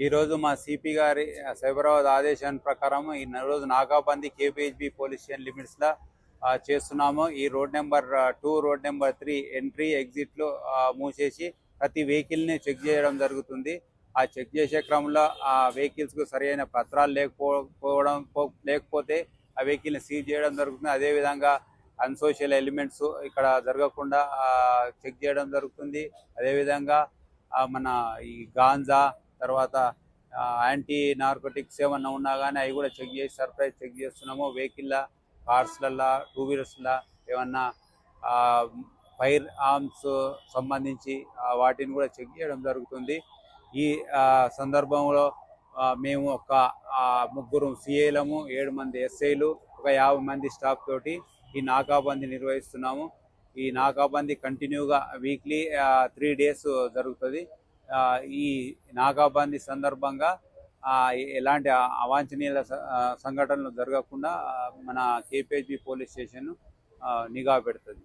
ఈరోజు మా సిపి గారి సైబరాబాద్ ఆదేశం ప్రకారం ఈ రోజు నాగాబంది కేపీహెచ్బి పోలీస్ స్టేషన్ లిమిట్స్లో చేస్తున్నాము. ఈ road number two road number three entry ఎగ్జిట్లో మూసేసి ప్రతి వెహికల్ని చెక్ చేయడం జరుగుతుంది. ఆ చెక్ చేసే క్రమంలో ఆ వెహికల్స్కు సరైన పత్రాలు లేకపోవడం పో- లేకపోతే ఆ వెహికల్ని సీజ్ చేయడం జరుగుతుంది. అదేవిధంగా అన్సోషియల్ ఎలిమెంట్స్ ఇక్కడ జరగకుండా చెక్ చేయడం జరుగుతుంది. అదేవిధంగా మన ఈ గాంజా తర్వాత యాంటీ నార్కోటిక్స్ ఏమన్నా ఉన్నా కానీ అవి కూడా చెక్ చేసి సర్ప్రైజ్ చెక్ చేస్తున్నాము. వెహికల్లా కార్స్లల్లా టూ వీలర్స్లో ఏమన్నా ఫైర్ ఆర్మ్స్ సంబంధించి వాటిని కూడా చెక్ చేయడం జరుగుతుంది. ఈ సందర్భంలో మేము ఒక ముగ్గురు సిఐలము ఏడు మంది ఎస్ఐలు ఒక యాభై మంది స్టాఫ్ తోటి ఈ నాకాబందీ నిర్వహిస్తున్నాము. ఈ నాకాబందీ కంటిన్యూగా వీక్లీ త్రీ డేస్ జరుగుతుంది. ఈ నాగాబందీ సందర్భంగా ఎలాంటి అవాంఛనీయ సంఘటనలు జరగకుండా మన కేపీజీ పోలీస్ స్టేషన్ నిఘా పెడుతుంది.